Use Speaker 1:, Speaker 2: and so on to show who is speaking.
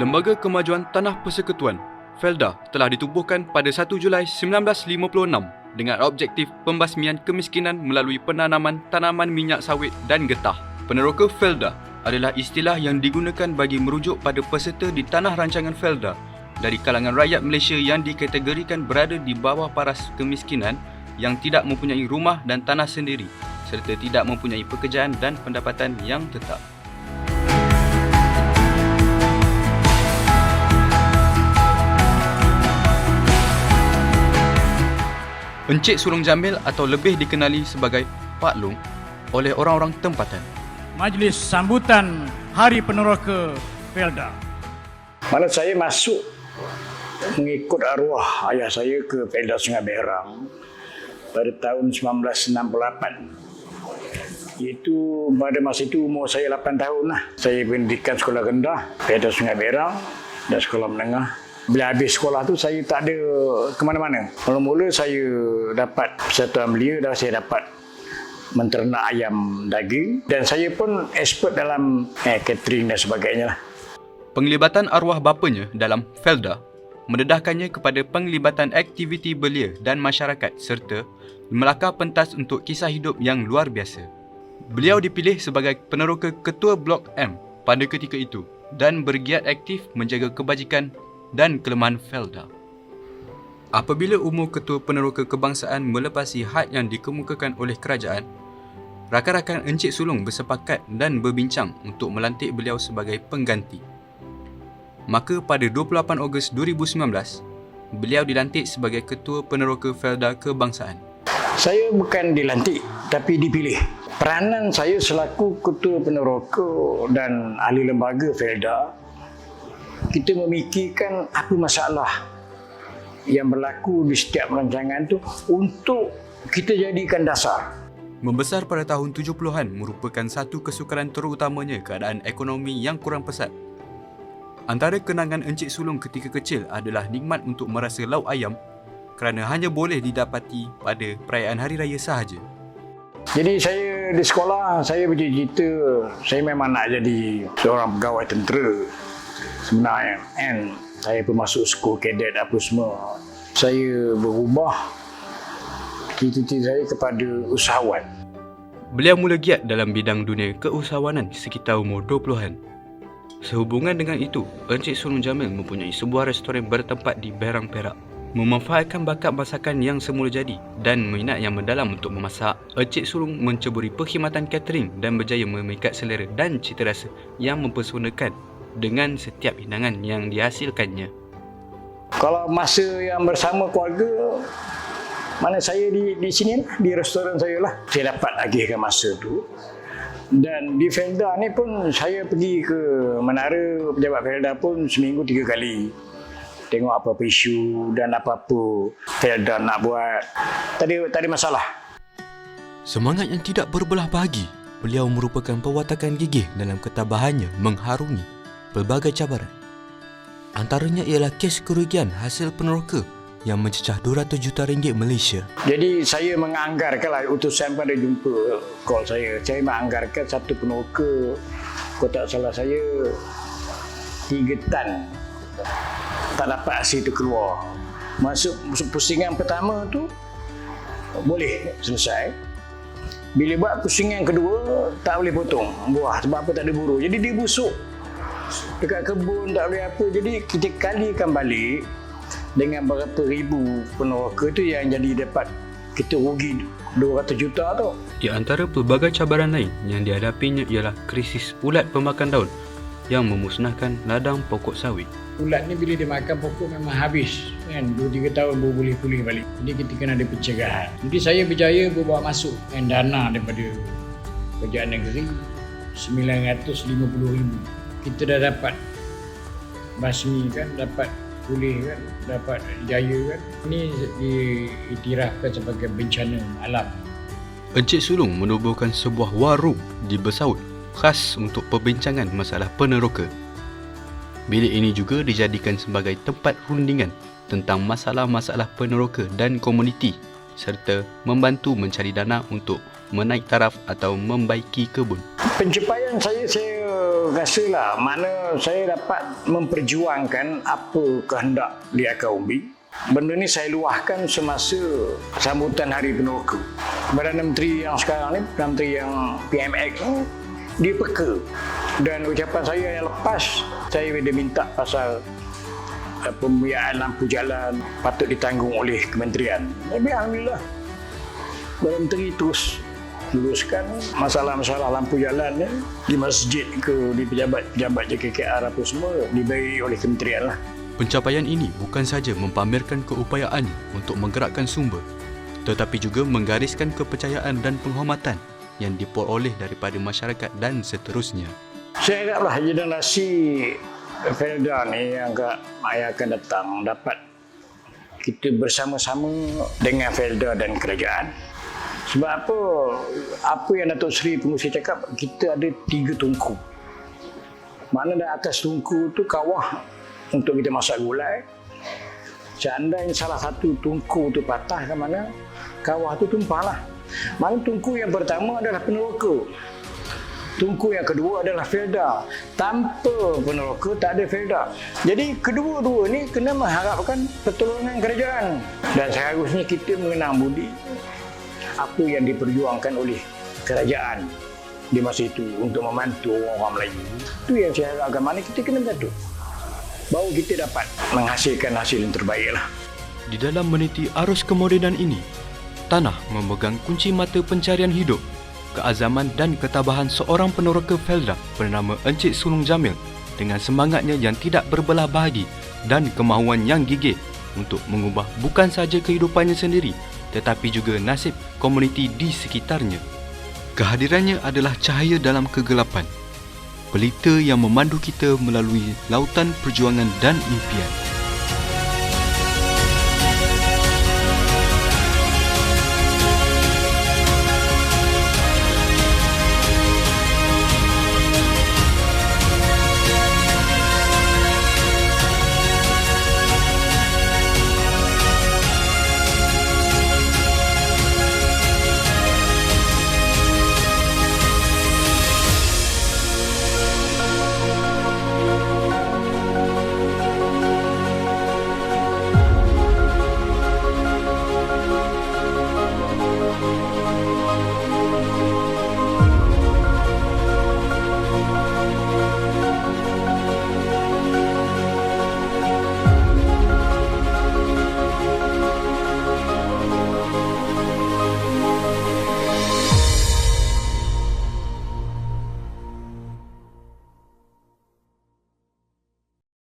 Speaker 1: Lembaga Kemajuan Tanah Persekutuan Felda telah ditubuhkan pada 1 Julai 1956 dengan objektif pembasmian kemiskinan melalui penanaman tanaman minyak sawit dan getah. Peneroka Felda adalah istilah yang digunakan bagi merujuk pada peserta di tanah rancangan Felda dari kalangan rakyat Malaysia yang dikategorikan berada di bawah paras kemiskinan yang tidak mempunyai rumah dan tanah sendiri serta tidak mempunyai pekerjaan dan pendapatan yang tetap. Encik Sulung Jamil atau lebih dikenali sebagai Pak Long oleh orang-orang tempatan.
Speaker 2: Majlis sambutan Hari Peneroka Felda.
Speaker 3: Mana saya masuk mengikut arwah ayah saya ke Felda Sungai Berang pada tahun 1968. Itu pada masa itu umur saya 8 tahun lah. Saya pendidikan sekolah rendah, Felda Sungai Berang dan sekolah menengah bila habis sekolah tu saya tak ada ke mana-mana. Mula-mula saya dapat persatuan belia dan saya dapat menternak ayam daging dan saya pun expert dalam eh, catering dan sebagainya lah.
Speaker 1: Penglibatan arwah bapanya dalam Felda mendedahkannya kepada penglibatan aktiviti belia dan masyarakat serta melakar pentas untuk kisah hidup yang luar biasa. Beliau dipilih sebagai peneroka ketua Blok M pada ketika itu dan bergiat aktif menjaga kebajikan dan kelemahan Felda. Apabila umur ketua peneroka kebangsaan melepasi had yang dikemukakan oleh kerajaan, rakan-rakan Encik Sulung bersepakat dan berbincang untuk melantik beliau sebagai pengganti. Maka pada 28 Ogos 2019, beliau dilantik sebagai ketua peneroka Felda kebangsaan.
Speaker 3: Saya bukan dilantik tapi dipilih. Peranan saya selaku ketua peneroka dan ahli lembaga Felda kita memikirkan apa masalah yang berlaku di setiap rancangan tu untuk kita jadikan dasar.
Speaker 1: Membesar pada tahun 70-an merupakan satu kesukaran terutamanya keadaan ekonomi yang kurang pesat. Antara kenangan Encik Sulung ketika kecil adalah nikmat untuk merasa lauk ayam kerana hanya boleh didapati pada perayaan hari raya sahaja.
Speaker 3: Jadi saya di sekolah, saya bercita-cita saya memang nak jadi seorang pegawai tentera sebenarnya kan saya pun masuk skul kadet apa semua saya berubah cita-cita saya kepada usahawan
Speaker 1: Beliau mula giat dalam bidang dunia keusahawanan sekitar umur 20-an. Sehubungan dengan itu, Encik Sulung Jamil mempunyai sebuah restoran bertempat di Berang Perak. Memanfaatkan bakat masakan yang semula jadi dan minat yang mendalam untuk memasak, Encik Sulung menceburi perkhidmatan catering dan berjaya memikat selera dan cita rasa yang mempersonakan dengan setiap hidangan yang dihasilkannya.
Speaker 3: Kalau masa yang bersama keluarga, mana saya di di sini di restoran saya lah, saya dapat agihkan masa tu. Dan di Felda ni pun saya pergi ke menara pejabat Felda pun seminggu tiga kali. Tengok apa-apa isu dan apa-apa Felda nak buat. Tadi tadi masalah.
Speaker 1: Semangat yang tidak berbelah bagi, beliau merupakan pewatakan gigih dalam ketabahannya mengharungi pelbagai cabaran. Antaranya ialah kes kerugian hasil peneroka yang mencecah 200 juta ringgit Malaysia.
Speaker 3: Jadi saya menganggarkanlah utusan pada jumpa call saya. Saya menganggarkan satu peneroka kotak salah saya tiga tan tak dapat hasil itu keluar. Masuk pusingan pertama tu boleh selesai. Bila buat pusingan kedua tak boleh potong buah sebab apa tak ada buruh. Jadi dia busuk dekat kebun tak boleh apa jadi kita kalikan balik dengan berapa ribu peneroka tu yang jadi dapat kita rugi 200 juta tu
Speaker 1: di antara pelbagai cabaran lain yang dihadapinya ialah krisis ulat pemakan daun yang memusnahkan ladang pokok sawit.
Speaker 3: Ulat ni bila dia makan pokok memang habis kan 2-3 tahun baru boleh pulih balik. Jadi kita kena ada pencegahan. Jadi saya berjaya bawa masuk kan, dana daripada kerajaan negeri 950 ribu kita dah dapat basmi kan, dapat pulih kan, dapat jaya kan. Ini diiktirafkan sebagai bencana alam.
Speaker 1: Encik Sulung menubuhkan sebuah warung di Besaut khas untuk perbincangan masalah peneroka. Bilik ini juga dijadikan sebagai tempat rundingan tentang masalah-masalah peneroka dan komuniti serta membantu mencari dana untuk menaik taraf atau membaiki kebun.
Speaker 3: Pencapaian saya, saya rasalah mana saya dapat memperjuangkan apa kehendak di akar umbi. Benda ni saya luahkan semasa sambutan Hari Peneroka. Perdana Menteri yang sekarang ni, Perdana Menteri yang PMX ni, dia peka. Dan ucapan saya yang lepas, saya dia minta pasal uh, pembiayaan lampu jalan patut ditanggung oleh kementerian. Tapi Alhamdulillah, Perdana Menteri terus luruskan masalah-masalah lampu jalan ni di masjid ke di pejabat-pejabat JKKR apa semua diberi oleh kementerian lah.
Speaker 1: Pencapaian ini bukan saja mempamerkan keupayaannya untuk menggerakkan sumber tetapi juga menggariskan kepercayaan dan penghormatan yang diperoleh daripada masyarakat dan seterusnya.
Speaker 3: Saya haraplah generasi Felda ni yang ke, yang akan datang dapat kita bersama-sama dengan Felda dan kerajaan sebab apa? Apa yang Datuk Seri Pengurusi cakap, kita ada tiga tungku. Mana dah atas tungku tu kawah untuk kita masak gulai. Seandainya salah satu tungku tu patah ke mana, kawah tu tumpah lah. Mana tungku yang pertama adalah peneroka. Tungku yang kedua adalah Felda. Tanpa peneroka tak ada Felda. Jadi kedua-dua ni kena mengharapkan pertolongan kerajaan. Dan seharusnya kita mengenang budi apa yang diperjuangkan oleh kerajaan di masa itu untuk membantu orang Melayu. Itu yang saya harapkan mana kita kena bantu. Baru kita dapat menghasilkan hasil yang terbaik lah.
Speaker 1: Di dalam meniti arus kemodenan ini, tanah memegang kunci mata pencarian hidup, keazaman dan ketabahan seorang peneroka Felda bernama Encik Sulung Jamil dengan semangatnya yang tidak berbelah bahagi dan kemahuan yang gigih untuk mengubah bukan saja kehidupannya sendiri tetapi juga nasib komuniti di sekitarnya. Kehadirannya adalah cahaya dalam kegelapan. Pelita yang memandu kita melalui lautan perjuangan dan impian.